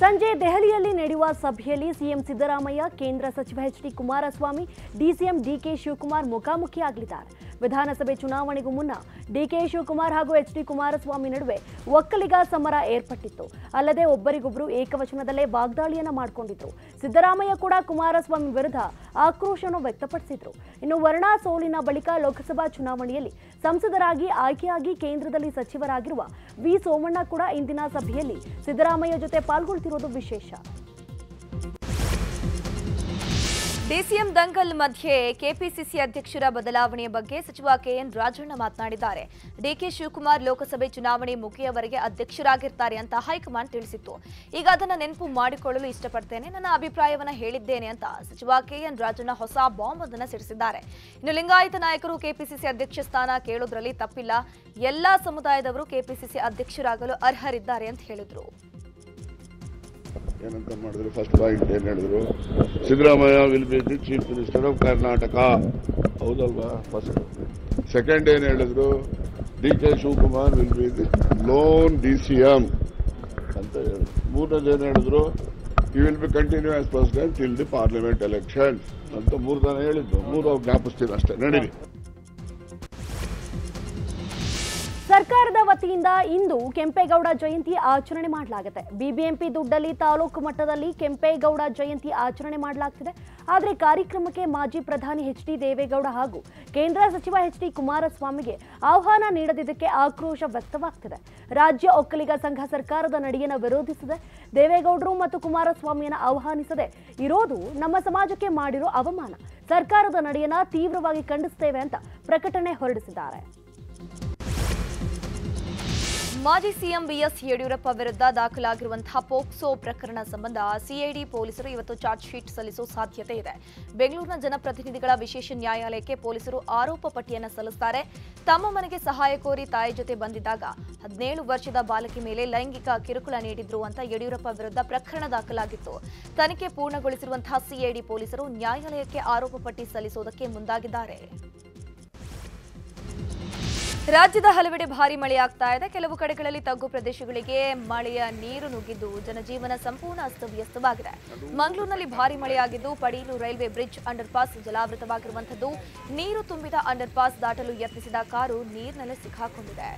ಸಂಜೆ ದೆಹಲಿಯಲ್ಲಿ ನಡೆಯುವ ಸಭೆಯಲ್ಲಿ ಸಿಎಂ ಸಿದ್ದರಾಮಯ್ಯ, ಕೇಂದ್ರ ಸಚಿವ H D Kumaraswamy DCM DK Shivakumar ಮುಖಾಮುಖಿಯಾಗಲಿದ್ದಾರೆ. ವಿಧಾನಸಭೆ ಚುನಾವಣೆಗೂ ಮುನ್ನ ಡಿಕೆ ಶಿವಕುಮಾರ್ ಹಾಗೂ ಎಚ್ ಡಿ ಕುಮಾರಸ್ವಾಮಿ ನಡುವೆ ಒಕ್ಕಲಿಗ ಸಮರ ಏರ್ಪಟ್ಟಿತ್ತು. ಅಲ್ಲದೆ ಒಬ್ಬರಿಗೊಬ್ಬರು ಏಕವಚನದಲ್ಲೇ ವಾಗ್ದಾಳಿಯನ್ನ ಮಾಡಿಕೊಂಡಿದ್ರು. ಸಿದ್ದರಾಮಯ್ಯ ಕೂಡ ಕುಮಾರಸ್ವಾಮಿ ವಿರುದ್ಧ ಆಕ್ರೋಶವನ್ನು ವ್ಯಕ್ತಪಡಿಸಿದ್ರು. ಇನ್ನು ವರ್ಣಾ ಸೋಲಿನ ಬಳಿಕ ಲೋಕಸಭಾ ಚುನಾವಣೆಯಲ್ಲಿ ಸಂಸದರಾಗಿ ಆಯ್ಕೆಯಾಗಿ ಕೇಂದ್ರದಲ್ಲಿ ಸಚಿವರಾಗಿರುವ ವಿ ಸೋಮಣ್ಣ ಕೂಡ ಇಂದಿನ ಸಭೆಯಲ್ಲಿ ಸಿದ್ದರಾಮಯ್ಯ ಜೊತೆ ಪಾಲ್ಗೊಳ್ತಿರೋದು ವಿಶೇಷ. ಡಿಸಿಎಂ ದಂಗಲ್ ಮಧ್ಯೆ ಕೆಪಿಸಿಸಿ ಅಧ್ಯಕ್ಷರ ಬದಲಾವಣೆಯ ಬಗ್ಗೆ ಸಚಿವ ಕೆಎನ್ ರಾಜಣ್ಣ ಮಾತನಾಡಿದ್ದಾರೆ. ಡಿಕೆ ಶಿವಕುಮಾರ್ ಲೋಕಸಭೆ ಚುನಾವಣೆ ಮುಗಿಯವರೆಗೆ ಅಧ್ಯಕ್ಷರಾಗಿರ್ತಾರೆ ಅಂತ ಹೈಕಮಾಂಡ್ ತಿಳಿಸಿತ್ತು. ಈಗ ಅದನ್ನು ನೆನಪು ಮಾಡಿಕೊಳ್ಳಲು ಇಷ್ಟಪಡ್ತೇನೆ. ನನ್ನ ಅಭಿಪ್ರಾಯವನ್ನ ಹೇಳಿದ್ದೇನೆ ಅಂತ ಸಚಿವ ಕೆಎನ್ ರಾಜಣ್ಣ ಹೊಸ ಬಾಂಬ್ ಅದನ್ನು ಸಿಡಿಸಿದ್ದಾರೆ. ಇನ್ನು ಲಿಂಗಾಯತ ನಾಯಕರು ಕೆಪಿಸಿಸಿ ಅಧ್ಯಕ್ಷ ಸ್ಥಾನ ಕೇಳೋದ್ರಲ್ಲಿ ತಪ್ಪಿಲ್ಲ. ಎಲ್ಲಾ ಸಮುದಾಯದವರು ಕೆಪಿಸಿಸಿ ಅಧ್ಯಕ್ಷರಾಗಲು ಅರ್ಹರಿದ್ದಾರೆ ಅಂತ ಹೇಳಿದ್ರು. ಏನಂತ ಮಾಡಿದ್ರು? ಫಸ್ಟ್ ಪಾಯಿಂಟ್ ಏನು ಹೇಳಿದ್ರು? Siddaramaiah will be the chief minister of Karnataka ಹೌದಲ್ವಾ? ಫಸ್ಟ್ ಸೆಕೆಂಡ್ ಏನು ಹೇಳಿದ್ರು? D K Shivakumar will be the lone D C M ಅಂತ ಹೇಳಿದ್ರು. ಮೂರನೇದು ಏನು ಹೇಳಿದ್ರು? ಈ will be continue as president till the parliament election ಅಂತ ಮೂರು ಜನ ಹೇಳಿದ್ದು ಮೂರು ಜ್ಞಾಪಿಸ್ತೀನಿ ಅಷ್ಟೇ. ನಡೀರಿ. ಸರ್ಕಾರದ ವತಿಯಿಂದ ಇಂದು ಕೆಂಪೇಗೌಡ ಜಯಂತಿ ಆಚರಣೆ ಮಾಡಲಾಗುತ್ತೆ. ಬಿಬಿಎಂಪಿ ದುಡ್ಡಲ್ಲಿ ತಾಲೂಕು ಮಟ್ಟದಲ್ಲಿ ಕೆಂಪೇಗೌಡ ಜಯಂತಿ ಆಚರಣೆ ಮಾಡಲಾಗ್ತಿದೆ. ಆದರೆ ಕಾರ್ಯಕ್ರಮಕ್ಕೆ ಮಾಜಿ ಪ್ರಧಾನಿ ಎಚ್ ಡಿ ದೇವೇಗೌಡ ಹಾಗೂ ಕೇಂದ್ರ ಸಚಿವ ಎಚ್ ಡಿ ಕುಮಾರಸ್ವಾಮಿಗೆ ಆಹ್ವಾನ ನೀಡದಿದ್ದಕ್ಕೆ ಆಕ್ರೋಶ ವ್ಯಕ್ತವಾಗ್ತಿದೆ. ರಾಜ್ಯ ಒಕ್ಕಲಿಗ ಸಂಘ ಸರ್ಕಾರದ ನಡೆಯನ್ನು ವಿರೋಧಿಸಿದೆ. ದೇವೇಗೌಡರು ಮತ್ತು ಕುಮಾರಸ್ವಾಮಿಯನ್ನು ಆಹ್ವಾನಿಸದೆ ಇರೋದು ನಮ್ಮ ಸಮಾಜಕ್ಕೆ ಮಾಡಿರೋ ಅವಮಾನ. ಸರ್ಕಾರದ ನಡೆಯನ್ನು ತೀವ್ರವಾಗಿ ಖಂಡಿಸ್ತೇವೆ ಅಂತ ಪ್ರಕಟಣೆ ಹೊರಡಿಸಿದ್ದಾರೆ. ಮಾಜಿ ಸಿಎಂ ಬಿಎಸ್ ಯಡಿಯೂರಪ್ಪ ವಿರುದ್ಧ ದಾಖಲಾಗಿರುವಂತಹ ಪೋಕ್ಸೋ ಪ್ರಕರಣ ಸಂಬಂಧ ಸಿಐಡಿ ಪೊಲೀಸರು ಇವತ್ತು ಚಾರ್ಜ್ ಶೀಟ್ ಸಲ್ಲಿಸುವ ಸಾಧ್ಯತೆ ಇದೆ. ಬೆಂಗಳೂರಿನ ಜನಪ್ರತಿನಿಧಿಗಳ ವಿಶೇಷ ನ್ಯಾಯಾಲಯಕ್ಕೆ ಪೊಲೀಸರು ಆರೋಪ ಪಟ್ಟಿಯನ್ನು ಸಲ್ಲಿಸುತ್ತಾರೆ ತಮ್ಮ ಮನೆಗೆ ಸಹಾಯ ಕೋರಿ ತಾಯಿ ಜೊತೆ ಬಂದಿದ್ದಾಗ ಹದಿನೇಳು ವರ್ಷದ ಬಾಲಕಿ ಮೇಲೆ ಲೈಂಗಿಕ ಕಿರುಕುಳ ನೀಡಿದ್ರು ಅಂತ ಯಡಿಯೂರಪ್ಪ ವಿರುದ್ಧ ಪ್ರಕರಣ ದಾಖಲಾಗಿತ್ತು. ತನಿಖೆ ಪೂರ್ಣಗೊಳಿಸಿರುವಂತಹ ಸಿಐಡಿ ಪೊಲೀಸರು ನ್ಯಾಯಾಲಯಕ್ಕೆ ಆರೋಪ ಪಟ್ಟಿ ಸಲ್ಲಿಸುವುದಕ್ಕೆ ಮುಂದಾಗಿದ್ದಾರೆ. ರಾಜ್ಯದ ಹಲವೆಡೆ ಭಾರಿ ಮಳೆಯಾಗ್ತಾ ಇದೆ. ಕೆಲವು ಕಡೆಗಳಲ್ಲಿ ತಗ್ಗು ಪ್ರದೇಶಗಳಿಗೆ ಮಳೆಯ ನೀರು ನುಗ್ಗಿದ್ದು ಜನಜೀವನ ಸಂಪೂರ್ಣ ಅಸ್ತವ್ಯಸ್ತವಾಗಿದೆ. ಮಂಗಳೂರಿನಲ್ಲಿ ಭಾರಿ ಮಳೆಯಾಗಿದ್ದು Padil railway bridge underpass ಜಲಾವೃತವಾಗಿರುವಂತದ್ದು ನೀರು ತುಂಬಿದ ಅಂಡರ್ ಪಾಸ್ ದಾಟಲು ಯತ್ನಿಸಿದ ಕಾರು ನೀರಿನಲ್ಲಿ ಸಿಕ್ಕಾಕೊಂಡಿದೆ.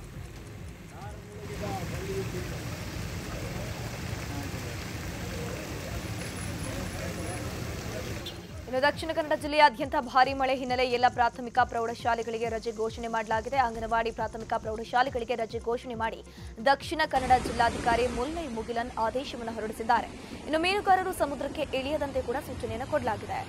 ಇನ್ನು ದಕ್ಷಿಣ ಕನ್ನಡ ಜಿಲ್ಲೆಯಾದ್ಯಂತ ಭಾರಿ ಮಳೆ ಹಿನ್ನೆಲೆ ಎಲ್ಲ ಪ್ರಾಥಮಿಕ ಪ್ರೌಢಶಾಲೆಗಳಿಗೆ ರಜೆ ಘೋಷಣೆ ಮಾಡಲಾಗಿದೆ. ಅಂಗನವಾಡಿ ಪ್ರಾಥಮಿಕ ಪ್ರೌಢಶಾಲೆಗಳಿಗೆ ರಜೆ ಘೋಷಣೆ ಮಾಡಿ ದಕ್ಷಿಣ ಕನ್ನಡ ಜಿಲ್ಲಾಧಿಕಾರಿ ಮುಲ್ಲೈ ಮುಗಿಲನ್ ಆದೇಶವನ್ನು ಹೊರಡಿಸಿದ್ದಾರೆ. ಇನ್ನು ಮೀನುಗಾರರು ಸಮುದ್ರಕ್ಕೆ ಇಳಿಯದಂತೆ ಕೂಡ ಸೂಚನೆಯನ್ನು ಕೊಡಲಾಗಿದೆ.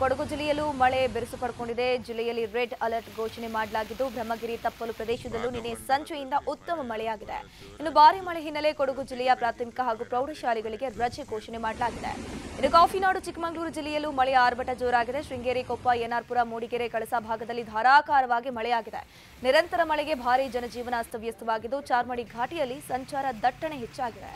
ಕೊಡಗು ಜಿಲ್ಲೆಯಲ್ಲೂ ಮಳೆ ಬಿರುಸು ಪಡ್ಕೊಂಡಿದೆ. ಜಿಲ್ಲೆಯಲ್ಲಿ ರೆಡ್ ಅಲರ್ಟ್ ಘೋಷಣೆ ಮಾಡಲಾಗಿದ್ದು, ಬ್ರಹ್ಮಗಿರಿ ತಪ್ಪಲು ಪ್ರದೇಶದಲ್ಲೂ ನಿನ್ನೆ ಸಂಜೆಯಿಂದ ಉತ್ತಮ ಮಳೆಯಾಗಿದೆ. ಇನ್ನು ಭಾರಿ ಮಳೆ ಹಿನ್ನೆಲೆ ಕೊಡಗು ಜಿಲ್ಲೆಯ ಪ್ರಾಥಮಿಕ ಹಾಗೂ ಪ್ರೌಢಶಾಲೆಗಳಿಗೆ ರಜೆ ಘೋಷಣೆ ಮಾಡಲಾಗಿದೆ. ಇನ್ನು ಕಾಫಿನಾಡು ಚಿಕ್ಕಮಗಳೂರು ಜಿಲ್ಲೆಯಲ್ಲೂ ಮಳೆ ಆರ್ಭಟ ಜೋರಾಗಿದೆ. ಶೃಂಗೇರಿ, ಕೊಪ್ಪ ಎನ್ಆರ್ಪುರ ಮೂಡಿಗೆರೆ, ಕಳಸಾ ಭಾಗದಲ್ಲಿ ಧಾರಾಕಾರವಾಗಿ ಮಳೆಯಾಗಿದೆ. ನಿರಂತರ ಮಳೆಗೆ ಭಾರಿ ಜನಜೀವನ ಅಸ್ತವ್ಯಸ್ತವಾಗಿದ್ದು, ಚಾರ್ಮಡಿ ಘಾಟಿಯಲ್ಲಿ ಸಂಚಾರ ದಟ್ಟಣೆ ಹೆಚ್ಚಾಗಿದೆ.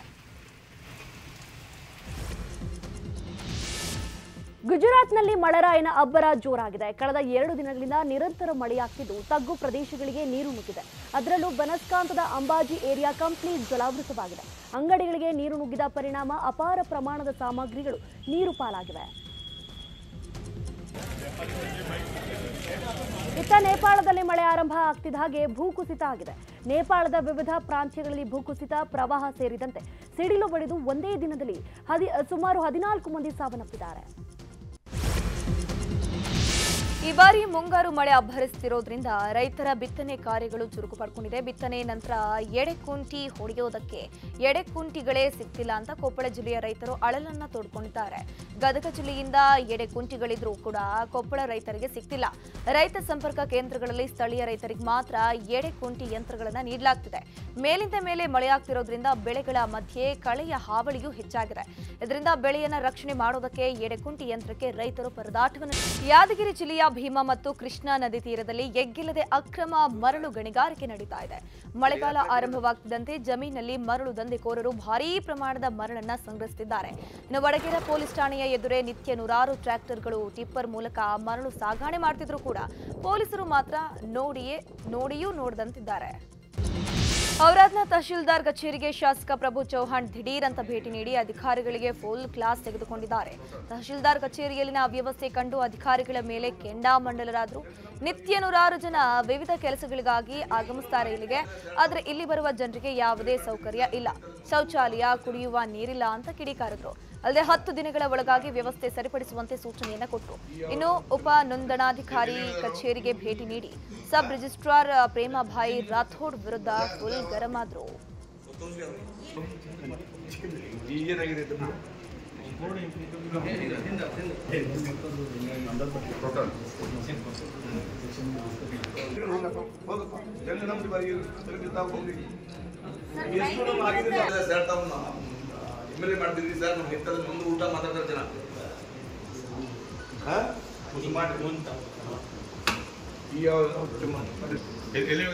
ಗುಜರಾತ್ನಲ್ಲಿ ಮಳೆರಾಯನ ಅಬ್ಬರ ಜೋರಾಗಿದೆ. ಕಳೆದ ಎರಡು ದಿನಗಳಿಂದ ನಿರಂತರ ಮಳೆಯಾಗ್ತಿದ್ದು, ತಗ್ಗು ಪ್ರದೇಶಗಳಿಗೆ ನೀರು ನುಗ್ಗಿದೆ. ಅದರಲ್ಲೂ ಬನಸ್ಕಾಂತದ ಅಂಬಾಜಿ ಏರಿಯಾ ಕಂಪ್ಲೀಟ್ ಜಲಾವೃತವಾಗಿದೆ. ಅಂಗಡಿಗಳಿಗೆ ನೀರು ನುಗ್ಗಿದ ಪರಿಣಾಮ ಅಪಾರ ಪ್ರಮಾಣದ ಸಾಮಗ್ರಿಗಳು ನೀರು ಪಾಲಾಗಿವೆ. ಇತ್ತ ನೇಪಾಳದಲ್ಲಿ ಮಳೆ ಆರಂಭ ಆಗ್ತಿದ್ದ ಹಾಗೆ ಭೂಕುಸಿತ ಆಗಿದೆ. ನೇಪಾಳದ ವಿವಿಧ ಪ್ರಾಂತ್ಯಗಳಲ್ಲಿ ಭೂಕುಸಿತ ಪ್ರವಾಹ ಸೇರಿದಂತೆ ಸಿಡಿಲು ಬಡಿದು ಒಂದೇ ದಿನದಲ್ಲಿ ಸುಮಾರು ಹದಿನಾಲ್ಕು ಮಂದಿ ಸಾವನ್ನಪ್ಪಿದ್ದಾರೆ. ಈ ಬಾರಿ ಮುಂಗಾರು ಮಳೆ ಅಬ್ಬರಿಸುತ್ತಿರೋದ್ರಿಂದ ರೈತರ ಬಿತ್ತನೆ ಕಾರ್ಯಗಳು ಚುರುಕು ಪಡ್ಕೊಂಡಿದೆ ಬಿತ್ತನೆ ನಂತರ ಎಡೆಕುಂಟಿ ಹೊಡೆಯೋದಕ್ಕೆ ಎಡೆಕುಂಟಿಗಳೇ ಸಿಗ್ತಿಲ್ಲ ಅಂತ ಕೊಪ್ಪಳ ಜಿಲ್ಲೆಯ ರೈತರು ಅಳಲನ್ನ ತೋಡ್ಕೊಂಡಿದ್ದಾರೆ. ಗದಗ ಜಿಲ್ಲೆಯಿಂದ ಎಡೆಕುಂಟಿಗಳಿದ್ರೂ ಕೂಡ ಕೊಪ್ಪಳ ರೈತರಿಗೆ ಸಿಗ್ತಿಲ್ಲ. ರೈತ ಸಂಪರ್ಕ ಕೇಂದ್ರಗಳಲ್ಲಿ ಸ್ಥಳೀಯ ರೈತರಿಗೆ ಮಾತ್ರ ಎಡೆಕುಂಟಿ ಯಂತ್ರಗಳನ್ನ ನೀಡಲಾಗ್ತಿದೆ. ಮೇಲಿಂದ ಮೇಲೆ ಮಳೆಯಾಗ್ತಿರೋದ್ರಿಂದ ಬೆಳೆಗಳ ಮಧ್ಯೆ ಕಳೆಯ ಹಾವಳಿಯೂ ಹೆಚ್ಚಾಗಿದೆ. ಇದರಿಂದ ಬೆಳೆಯನ್ನ ರಕ್ಷಣೆ ಮಾಡೋದಕ್ಕೆ ಎಡೆಕುಂಟಿ ಯಂತ್ರಕ್ಕೆ ರೈತರು ಪರದಾಟವನ್ನು ಯಾದಗಿರಿ ಜಿಲ್ಲೆಯ ಭೀಮಾ ಮತ್ತು ಕೃಷ್ಣಾ ನದಿ ತೀರದಲ್ಲಿ ಎಗ್ಗಿಲ್ಲದೆ ಅಕ್ರಮ ಮರಳು ಗಣಿಗಾರಿಕೆ ನಡೀತಾ ಇದೆ. ಮಳೆಗಾಲ ಆರಂಭವಾಗ್ತಿದ್ದಂತೆ ಜಮೀನಲ್ಲಿ ಮರಳು ದಂಧೆಕೋರರು ಭಾರೀ ಪ್ರಮಾಣದ ಮರಳನ್ನ ಸಂಗ್ರಹಿಸುತ್ತಿದ್ದಾರೆ ಇನ್ನು ವಡಗೇರ ಪೊಲೀಸ್ ಠಾಣೆಯ ಎದುರೇ ನಿತ್ಯ ನೂರಾರು ಟ್ರ್ಯಾಕ್ಟರ್ಗಳು ಟಿಪ್ಪರ್ ಮೂಲಕ ಮರಳು ಸಾಗಾಣೆ ಮಾಡ್ತಿದ್ರು ಕೂಡ. ಪೊಲೀಸರು ಮಾತ್ರ ನೋಡಿಯೇ, ನೋಡಿಯೂ ನೋಡದಂತಿದ್ದಾರೆ. ಔರಾದ್ನ ತಹಶೀಲ್ದಾರ್ ಕಚೇರಿಗೆ ಶಾಸಕ ಪ್ರಭು ಚೌಹಾಣ್ ದಿಢೀರ್ ಅಂತ ಭೇಟಿ ನೀಡಿ ಅಧಿಕಾರಿಗಳಿಗೆ ಫುಲ್ ಕ್ಲಾಸ್ ತೆಗೆದುಕೊಂಡಿದ್ದಾರೆ. ತಹಶೀಲ್ದಾರ್ ಕಚೇರಿಯಲ್ಲಿನ ಅವ್ಯವಸ್ಥೆ ಕಂಡು ಅಧಿಕಾರಿಗಳ ಮೇಲೆ ಕೆಂಡಾಮಂಡಲರಾದರು ನಿತ್ಯ ನೂರಾರು ಜನ ವಿವಿಧ ಕೆಲಸಗಳಿಗಾಗಿ ಆಗಮಿಸ್ತಾರೆ ಇಲ್ಲಿಗೆ. ಆದರೆ ಇಲ್ಲಿ ಬರುವ ಜನರಿಗೆ ಯಾವುದೇ ಸೌಕರ್ಯ ಇಲ್ಲ. ಶೌಚಾಲಯ ಕುಡಿಯುವ ನೀರಿಲ್ಲ ಅಂತ ಕಿಡಿಕಾರಿದ್ರು. ಅಲ್ಲದೆ ಹತ್ತು ದಿನಗಳ ಒಳಗಾಗಿ ವ್ಯವಸ್ಥೆ ಸರಿಪಡಿಸುವಂತೆ ಸೂಚನೆಯನ್ನ ಕೊಟ್ಟರು. ಇನ್ನು ಉಪ ನೋಂದಣಾಧಿಕಾರಿ ಕಚೇರಿಗೆ ಭೇಟಿ ನೀಡಿ ಸಬ್ ರಿಜಿಸ್ಟ್ರಾರ್ ಪ್ರೇಮಾಭಾಯಿ ರಾಥೋಡ್ ವಿರುದ್ಧ ಫುಲ್ ಗರಂ ಸರ್ ತಾವು ಎಂ ಎಲ್ ಎ ಮಾಡ್ತಿದ್ರಿ ಸರ್ ನಮ್ಗೆ ಮುಂದೆ ಊಟ ಮಾತಾಡ್ತಾರೆ ಜನ. ಈ ಯಾವ- ಎಲ್ಲಿ- ಎಲ್ಲಿ